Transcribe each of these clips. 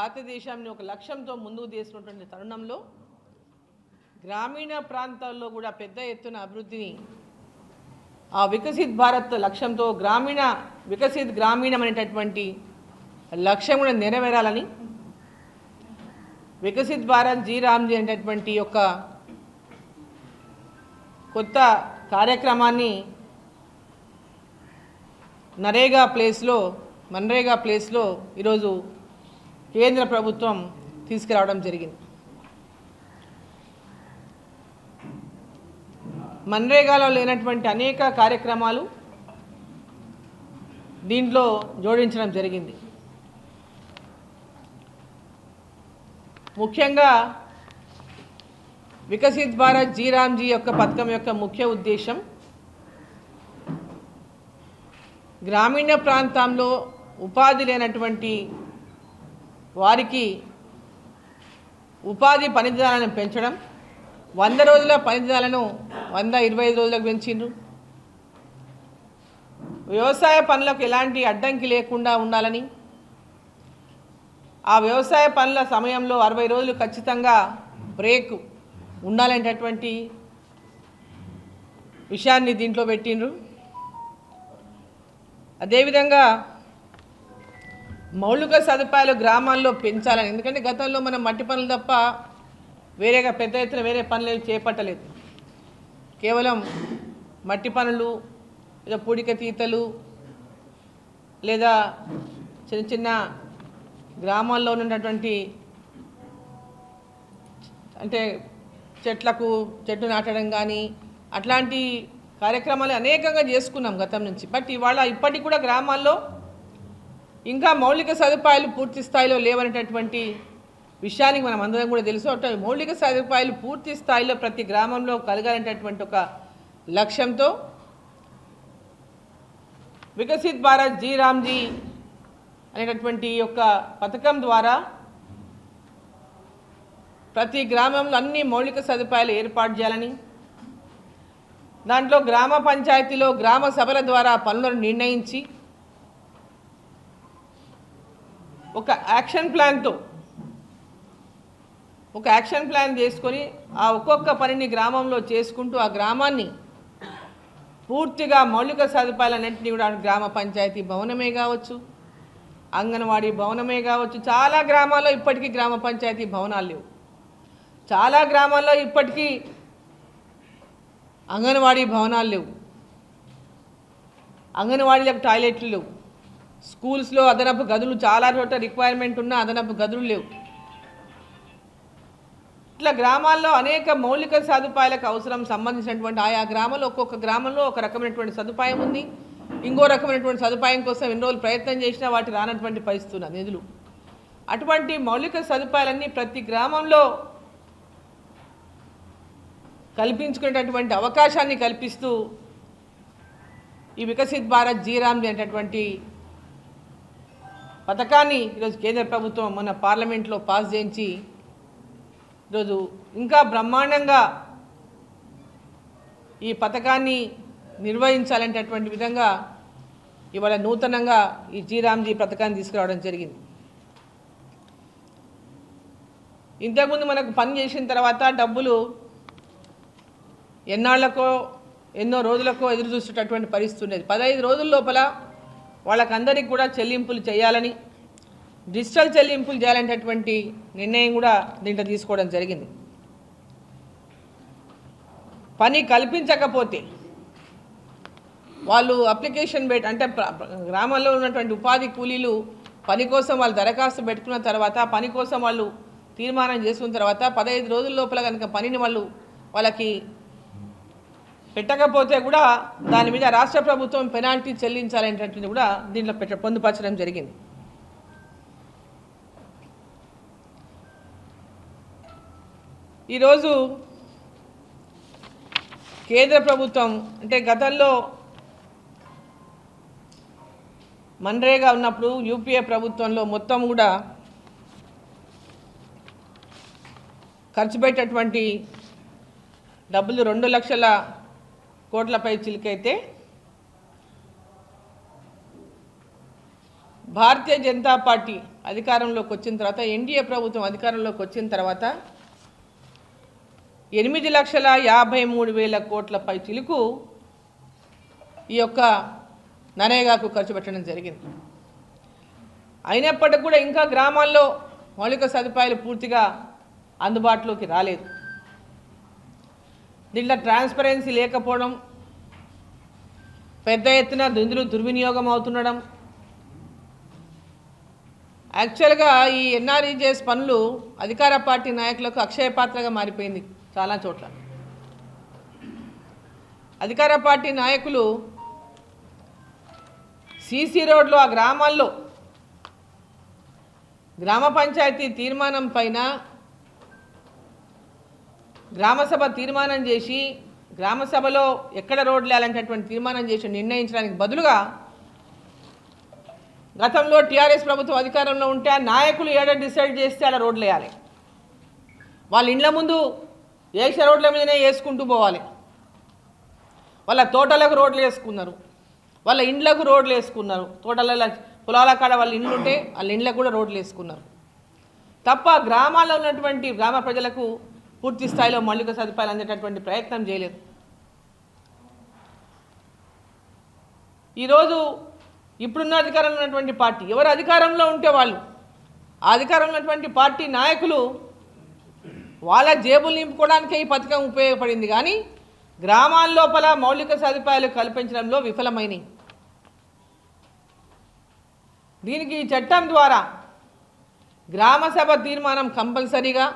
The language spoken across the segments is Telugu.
భారతదేశాన్ని ఒక లక్ష్యంతో ముందుకు తీసుకున్నటువంటి తరుణంలో గ్రామీణ ప్రాంతాల్లో కూడా పెద్ద ఎత్తున అభివృద్ధిని ఆ వికసిత్ భారత్ లక్ష్యంతో గ్రామీణ వికసిత్ గ్రామీణం అనేటటువంటి లక్ష్యం కూడా నెరవేరాలని వికసిత్ భారత్ జీ రామ్జీ అనేటటువంటి యొక్క కొత్త కార్యక్రమాన్ని నరేగా ప్లేస్లో మన్రేగా ప్లేస్లో ఈరోజు కేంద్ర ప్రభుత్వం తీసుకురావడం జరిగింది. మన్రేగాలో లేనటువంటి అనేక కార్యక్రమాలు దీంట్లో జోడించడం జరిగింది. ముఖ్యంగా వికసిత్ భారత్ జీరామ్జీ యొక్క పథకం యొక్క ముఖ్య ఉద్దేశం గ్రామీణ ప్రాంతంలో ఉపాధి లేనటువంటి వారికి ఉపాధి పనిదినాలను పెంచడం వంద రోజుల పనిదినాలను వంద ఇరవై ఐదు రోజులకు పెంచిండ్రు. వ్యవసాయ పనులకు ఎలాంటి అడ్డంకి లేకుండా ఉండాలని ఆ వ్యవసాయ పనుల సమయంలో అరవై రోజులు ఖచ్చితంగా బ్రేక్ ఉండాలనేటటువంటి విషయాన్ని దీంట్లో పెట్టిండ్రు. అదేవిధంగా మౌలిక సదుపాయాలు గ్రామాల్లో పెంచాలని. ఎందుకంటే గతంలో మనం మట్టి పనులు తప్ప వేరేగా పెద్ద ఎత్తున వేరే పనులు చేపట్టలేదు. కేవలం మట్టి పనులు లేదా పూడిక తీతలు లేదా చిన్న చిన్న గ్రామాల్లో ఉన్నటువంటి అంటే చెట్లకు చెట్టు నాటడం కానీ అట్లాంటి కార్యక్రమాలు అనేకంగా చేసుకున్నాం గతం నుంచి. బట్ ఇవాళ ఇప్పటికి కూడా గ్రామాల్లో ఇంకా మౌలిక సదుపాయాలు పూర్తి స్థాయిలో లేవనేటటువంటి విషయానికి మనం అందరం కూడా తెలుసు. అంటే మౌలిక సదుపాయాలు పూర్తి స్థాయిలో ప్రతి గ్రామంలో కలగాలనేటటువంటి ఒక లక్ష్యంతో వికసిత్ భారత్ జీ రామ్జీ అనేటటువంటి యొక్క పథకం ద్వారా ప్రతి గ్రామంలో అన్ని మౌలిక సదుపాయాలు ఏర్పాటు చేయాలని దాంట్లో గ్రామ పంచాయతీలో గ్రామ సభల ద్వారా పనులను నిర్ణయించి ఒక యాక్షన్ ప్లాన్తో ఒక యాక్షన్ ప్లాన్ చేసుకొని ఆ ఒక్కొక్క పనిని గ్రామంలో చేసుకుంటూ ఆ గ్రామాన్ని పూర్తిగా మౌలిక సదుపాయాలన్నింటినీ కూడా గ్రామ పంచాయతీ భవనమే కావచ్చు అంగన్వాడీ భవనమే కావచ్చు. చాలా గ్రామాల్లో ఇప్పటికీ గ్రామ పంచాయతీ భవనాలు లేవు. చాలా గ్రామాల్లో ఇప్పటికీ అంగన్వాడీ భవనాలు లేవు. అంగన్వాడీలకు టాయిలెట్లు లేవు. స్కూల్స్లో అదనపు గదులు చాలా చోట్ల రిక్వైర్మెంట్ ఉన్న అదనపు గదులు లేవు. ఇట్లా గ్రామాల్లో అనేక మౌలిక సదుపాయాలకు అవసరం సంబంధించినటువంటి ఆయా గ్రామంలో ఒక్కొక్క గ్రామంలో ఒక రకమైనటువంటి సదుపాయం ఉంది. ఇంకో రకమైనటువంటి సదుపాయం కోసం ఎన్ని రోజులు ప్రయత్నం చేసినా వాటి రానటువంటి పరిస్థితి ఉన్నది నిధులు అటువంటి మౌలిక సదుపాయాలన్నీ ప్రతి గ్రామంలో కల్పించుకునేటటువంటి అవకాశాన్ని కల్పిస్తూ ఈ వికసిత్ భారత్ జీరామ్ అనేటటువంటి పథకాన్ని ఈరోజు కేంద్ర ప్రభుత్వం మన పార్లమెంట్లో పాస్ చేయించి ఈరోజు ఇంకా బ్రహ్మాండంగా ఈ పథకాన్ని నిర్వహించాలనేటటువంటి విధంగా ఇవాళ నూతనంగా ఈ జీరామ్జీ పథకాన్ని తీసుకురావడం జరిగింది. ఇంతకుముందు మనకు పని చేసిన తర్వాత డబ్బులు ఎన్నాళ్ళకో ఎన్నో రోజులకో ఎదురు చూసేటటువంటి పరిస్థితి ఉండేది. పదహైదు రోజుల లోపల వాళ్ళకందరికీ కూడా చెల్లింపులు చేయాలని డిజిటల్ చెల్లింపులు చేయాలనేటటువంటి నిర్ణయం కూడా దీంట్లో తీసుకోవడం జరిగింది. పని కల్పించకపోతే వాళ్ళు అప్లికేషన్ పెట్ అంటే గ్రామంలో ఉన్నటువంటి ఉపాధి కూలీలు పని కోసం వాళ్ళు దరఖాస్తు పెట్టుకున్న తర్వాత పని కోసం వాళ్ళు తీర్మానం చేసుకున్న తర్వాత పదహైదు రోజుల లోపల కనుక పనిని వాళ్ళు వాళ్ళకి పెట్టకపోతే కూడా దాని మీద రాష్ట్ర ప్రభుత్వం పెనాల్టీ చెల్లించాలనేటటువంటి కూడా దీంట్లో పెట్ట పొందుపరచడం జరిగింది. ఈరోజు కేంద్ర ప్రభుత్వం అంటే గతంలో మన్రేగా ఉన్నప్పుడు యూపీఏ ప్రభుత్వంలో మొత్తం కూడా ఖర్చు పెట్టేటువంటి డబ్బులు రెండు లక్షల కోట్లపై చిలికైతే భారతీయ జనతా పార్టీ అధికారంలోకి వచ్చిన తర్వాత ఎన్డీఏ ప్రభుత్వం అధికారంలోకి వచ్చిన తర్వాత ఎనిమిది లక్షల యాభై మూడు వేల కోట్లపై చిలుకు ఈ యొక్క నరేగాకు ఖర్చు పెట్టడం జరిగింది. అయినప్పటికీ కూడా ఇంకా గ్రామాల్లో మౌలిక సదుపాయాలు పూర్తిగా అందుబాటులోకి రాలేదు. దీంట్లో ట్రాన్స్పరెన్సీ లేకపోవడం పెద్ద ఎత్తున నిధులు దుర్వినియోగం అవుతుండడం. యాక్చువల్గా ఈ ఎన్ఆర్ఈజేఎస్ పనులు అధికార పార్టీ నాయకులకు అక్షయ పాత్రగా మారిపోయింది చాలా చోట్ల. అధికార పార్టీ నాయకులు సీసీ రోడ్లు ఆ గ్రామాల్లో గ్రామ పంచాయతీ తీర్మానం పైన గ్రామసభ తీర్మానం చేసి గ్రామసభలో ఎక్కడ రోడ్లు వేయాలంటటువంటి తీర్మానం చేసి నిర్ణయించడానికి బదులుగా గతంలో టీఆర్ఎస్ ప్రభుత్వం అధికారంలో ఉంటే ఆ నాయకులు ఏడ డిసైడ్ చేస్తే అలా రోడ్లు వేయాలి. వాళ్ళ ఇండ్ల ముందు వేసే రోడ్ల మీదనే వేసుకుంటూ పోవాలి. వాళ్ళ తోటలకు రోడ్లు వేసుకున్నారు. వాళ్ళ ఇండ్లకు రోడ్లు వేసుకున్నారు. తోటలలో పొలాల కాడ వాళ్ళ ఇండ్లు ఉంటే వాళ్ళ ఇండ్లకు కూడా రోడ్లు వేసుకున్నారు. తప్ప గ్రామాల్లో ఉన్నటువంటి గ్రామ ప్రజలకు పూర్తి స్థాయిలో మౌలిక సదుపాయాలు అందేటటువంటి ప్రయత్నం చేయలేదు. ఈరోజు ఇప్పుడున్న అధికారంలో ఉన్నటువంటి పార్టీ ఎవరు అధికారంలో ఉంటే వాళ్ళు ఆ అధికారంలో ఉన్నటువంటి పార్టీ నాయకులు వాళ్ళ జేబులు నింపుకోవడానికే ఈ పథకం ఉపయోగపడింది. కానీ గ్రామాల లోపల మౌలిక సదుపాయాలు కల్పించడంలో విఫలమైనవి దీనికి ఈ చట్టం ద్వారా గ్రామ సభ తీర్మానం కంపల్సరీగా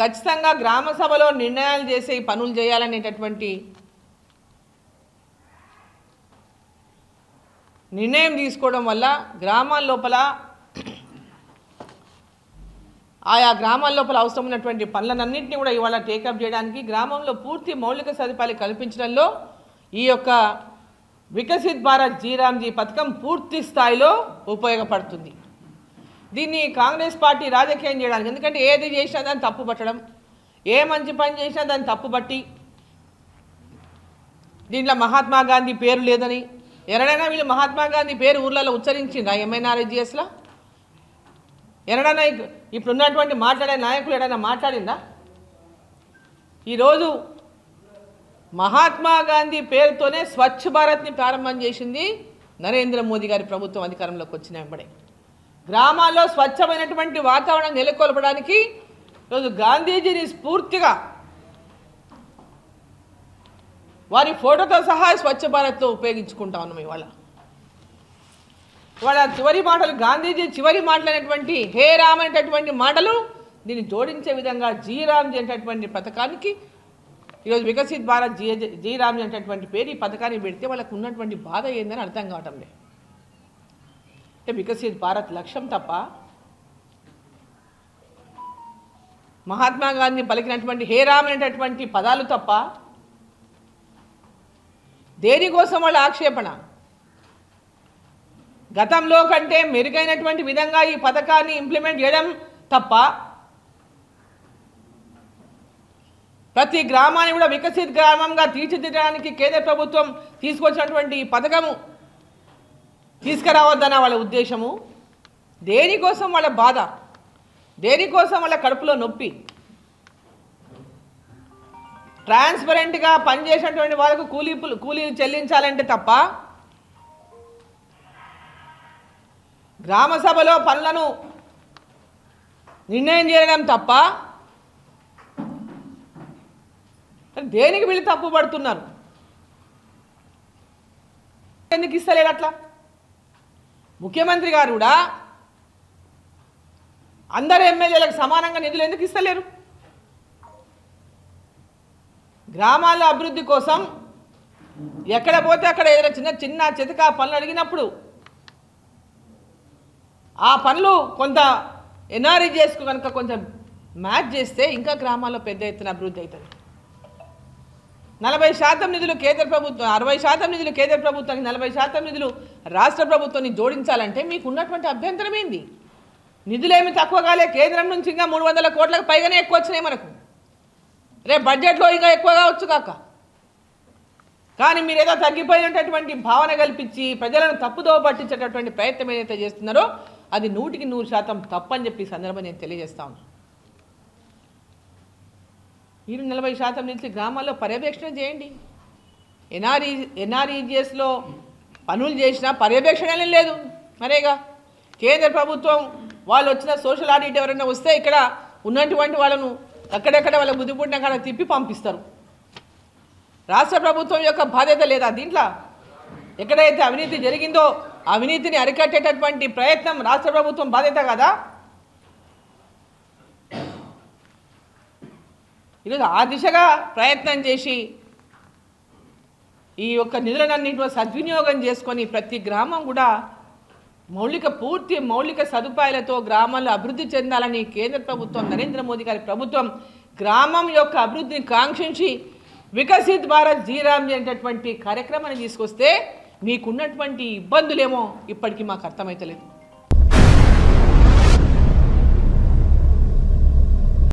ఖచ్చితంగా గ్రామ సభలో నిర్ణయాలు చేసే పనులు చేయాలనేటటువంటి నిర్ణయం తీసుకోవడం వల్ల గ్రామాల లోపల ఆయా గ్రామాల లోపల అవసరమైనటువంటి పనులన్నింటినీ కూడా ఇవాళ టేకప్ చేయడానికి గ్రామంలో పూర్తి మౌలిక సదుపాయాలు కల్పించడంలో ఈ యొక్క వికసిత్ భారత్ జీరామ్జీ పథకం పూర్తి స్థాయిలో ఉపయోగపడుతుంది. దీన్ని కాంగ్రెస్ పార్టీ రాజకీయం చేయడానికి. ఎందుకంటే ఏది చేసినా దాన్ని తప్పు పట్టడం. ఏ మంచి పని చేసినా దాన్ని తప్పు పట్టి. దీంట్లో మహాత్మా గాంధీ పేరు లేదని. ఎరడైనా వీళ్ళు మహాత్మా గాంధీ పేరు ఊర్లలో ఉచ్చరించిందా ఎంఐనార్జిఎస్లో ఎరడైనా ఇప్పుడు ఉన్నటువంటి మాట్లాడే నాయకులు ఎడైనా మాట్లాడిందా ఈరోజు మహాత్మా గాంధీ పేరుతోనే స్వచ్ఛ భారత్ని ప్రారంభం చేసింది నరేంద్ర మోదీ గారి ప్రభుత్వం అధికారంలోకి వచ్చిన వెంబడే గ్రామాల్లో స్వచ్ఛమైనటువంటి వాతావరణం నెలకొల్పడానికి ఈరోజు గాంధీజీని స్ఫూర్తిగా వారి ఫోటోతో సహా స్వచ్ఛ భారత్లో ఉపయోగించుకుంటా ఉన్నాం ఇవాళ. ఇవాళ చివరి మాటలు గాంధీజీ చివరి మాటలైనటువంటి హే రామ్ అనేటటువంటి మాటలు దీన్ని జోడించే విధంగా జీ అనేటటువంటి పథకానికి ఈరోజు వికసిత్ భారత్ జీ జీ అనేటటువంటి పేరు ఈ పథకాన్ని పెడితే వాళ్ళకు ఉన్నటువంటి బాధ ఏందని అర్థం కావటం లేదు. వికసిత్ భారత్ లక్ష్యం తప్ప మహాత్మా గాంధీ పలికినటువంటి హే రామ్ అనేటటువంటి పదాలు తప్ప దేనికోసం వాళ్ళ ఆక్షేపణ? గతంలో కంటే మెరుగైనటువంటి విధంగా ఈ పథకాన్ని ఇంప్లిమెంట్ చేయడం తప్ప ప్రతి గ్రామాన్ని కూడా వికసిత్ గ్రామంగా తీర్చిదిద్దడానికి కేంద్ర ప్రభుత్వం తీసుకొచ్చినటువంటి ఈ పథకము తీసుకురావద్దన్న వాళ్ళ ఉద్దేశము? దేనికోసం వాళ్ళ బాధ? దేనికోసం వాళ్ళ కడుపులో నొప్పి? ట్రాన్స్పరెంట్గా పనిచేసినటువంటి వాళ్ళకు కూలీ కూలీ చెల్లించాలంటే తప్ప గ్రామ సభలో పనులను నిర్ణయం చేయడం తప్ప దేనికి వీళ్ళు తప్పు పడుతున్నారు ఎందుకు ఇస్తలేడు అట్లా? ముఖ్యమంత్రి గారు కూడా అందరు ఎమ్మెల్యేలకు సమానంగా నిధులు ఎందుకు ఇస్తలేరు? గ్రామాల అభివృద్ధి కోసం ఎక్కడ పోతే అక్కడ ఏదైనా చిన్న చిన్న చితక పనులు అడిగినప్పుడు ఆ పనులు కొంత ఎన్ఆర్ఈ చేసుకు కనుక కొంచెం మ్యాచ్ చేస్తే ఇంకా గ్రామాల్లో పెద్ద ఎత్తున అభివృద్ధి అవుతుంది. నలభై శాతం నిధులు కేంద్ర ప్రభుత్వం అరవై శాతం నిధులు కేంద్ర ప్రభుత్వానికి నలభై శాతం నిధులు రాష్ట్ర ప్రభుత్వాన్ని జోడించాలంటే మీకు ఉన్నటువంటి అభ్యంతరం ఏంది? నిధులేమి తక్కువ కాలే కేంద్రం నుంచి ఇంకా మూడు వందల కోట్లకు పైగానే ఎక్కువ వచ్చినాయి మనకు. రేపు బడ్జెట్లో ఇంకా ఎక్కువ కావచ్చు కాక. కానీ మీరు ఏదో తగ్గిపోయినటువంటి భావన కల్పించి ప్రజలను తప్పుదో పట్టించేటటువంటి ప్రయత్నం ఏదైతే చేస్తున్నారో అది నూటికి నూరు శాతం తప్పని చెప్పి సందర్భం నేను తెలియజేస్తా ఉన్నాను మీరు నలభై శాతం నుంచి గ్రామాల్లో పర్యవేక్షణ చేయండి. ఎన్ఆర్ఈ ఎన్ఆర్ఈజిఎస్లో పనులు చేసినా పర్యవేక్షణ లేదు. మరేగా? కేంద్ర ప్రభుత్వం వాళ్ళు వచ్చిన సోషల్ ఆడిట్ ఎవరైనా వస్తే ఇక్కడ ఉన్నటువంటి వాళ్ళను అక్కడెక్కడ వాళ్ళ బుద్ధిపుట్టిన కాడ తిప్పి పంపిస్తారు. రాష్ట్ర ప్రభుత్వం యొక్క బాధ్యత లేదా దీంట్లో? ఎక్కడైతే అవినీతి జరిగిందో అవినీతిని అరికట్టేటటువంటి ప్రయత్నం రాష్ట్ర ప్రభుత్వం బాధ్యత కదా? ఈరోజు ఆ దిశగా ప్రయత్నం చేసి ఈ యొక్క నిధులన్నింటిలో సద్వినియోగం చేసుకొని ప్రతి గ్రామం కూడా మౌలిక పూర్తి మౌలిక సదుపాయాలతో గ్రామాలు అభివృద్ధి చెందాలని కేంద్ర ప్రభుత్వం నరేంద్ర మోదీ గారి ప్రభుత్వం గ్రామం యొక్క అభివృద్ధిని కాంక్షించి వికసిత్ భారత్ జీరామ్ అనేటటువంటి కార్యక్రమాన్ని తీసుకొస్తే మీకున్నటువంటి ఇబ్బందులేమో ఇప్పటికీ మాకు అర్థమైతలేదు.